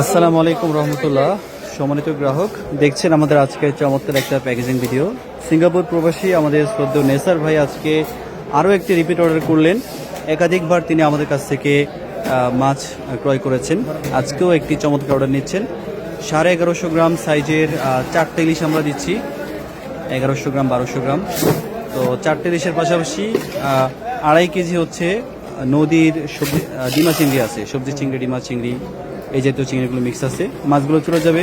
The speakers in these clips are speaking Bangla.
আসসালামু আলাইকুম রহমতুল্লাহ। সম্মানিত গ্রাহক, দেখছেন আমাদের আজকে চমৎকার একটা প্যাকেজিং ভিডিও সিঙ্গাপুর প্রবাসী আমাদের শ্রদ্ধ নেসার ভাই আজকে আরও একটি রিপিট অর্ডার করলেন। একাধিকবার তিনি আমাদের কাছ থেকে মাছ ক্রয় করেছেন। আজকেও একটি চমৎকার অর্ডার নিচ্ছেন। সাড়ে এগারোশো গ্রাম সাইজের চারটে ইলিশ আমরা দিচ্ছি। এগারোশো গ্রাম, বারোশো গ্রাম। তো চারটে ইলিশের পাশাপাশি আড়াই কেজি হচ্ছে নদীর সবজি ডিমা চিংড়ি আছে, সবজি চিংড়ি, ডিমা চিংড়ি, এই জাতীয় চিংড়িগুলো মিক্স আছে। মাছগুলো চলে যাবে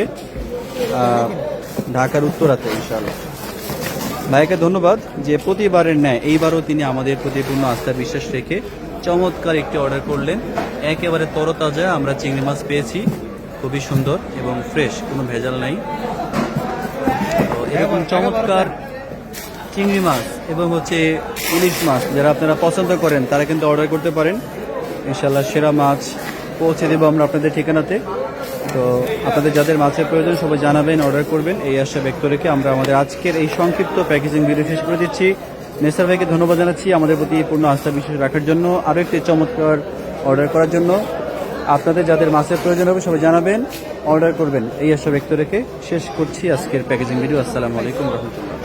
ঢাকার উত্তরাতে, ইনশাআল্লাহ। ভাইকে ধন্যবাদ যে প্রতিবারের ন্যায় এইবারও তিনি আমাদের প্রতি পূর্ণ আস্থার বিশ্বাস রেখে চমৎকার একটি অর্ডার করলেন। একেবারে তরতাজা আমরা চিংড়ি মাছ পেয়েছি, খুবই সুন্দর এবং ফ্রেশ কোনো ভেজাল নাই। তো এরকম চমৎকার চিংড়ি মাছ এবং হচ্ছে ইলিশ মাছ যারা আপনারা পছন্দ করেন, তারা কিন্তু অর্ডার করতে পারেন। ইনশাল্লাহ সেরা মাছ পৌঁছে দেবো আমরা আপনাদের ঠিকানাতে। তো আপনাদের যাদের মাছের প্রয়োজন, সবাই জানাবেন অর্ডার করবেন। এই আশা ব্যক্ত রেখে আমরা আমাদের আজকের এই সংক্ষিপ্ত প্যাকেজিং ভিডিও শেষ করে দিচ্ছি। নেসার ভাইকে ধন্যবাদ জানাচ্ছি আমাদের প্রতি পূর্ণ আস্থা বিশ্বাস রাখার জন্য। আরও একটি চমৎকার অর্ডার করার জন্য। আপনাদের যাদের মাছের প্রয়োজন হবে, সবাই জানাবেন অর্ডার করবেন। এই আশা ব্যক্ত রেখে শেষ করছি আজকের প্যাকেজিং ভিডিও আসসালামু আলাইকুম রহমতুল্লাহ।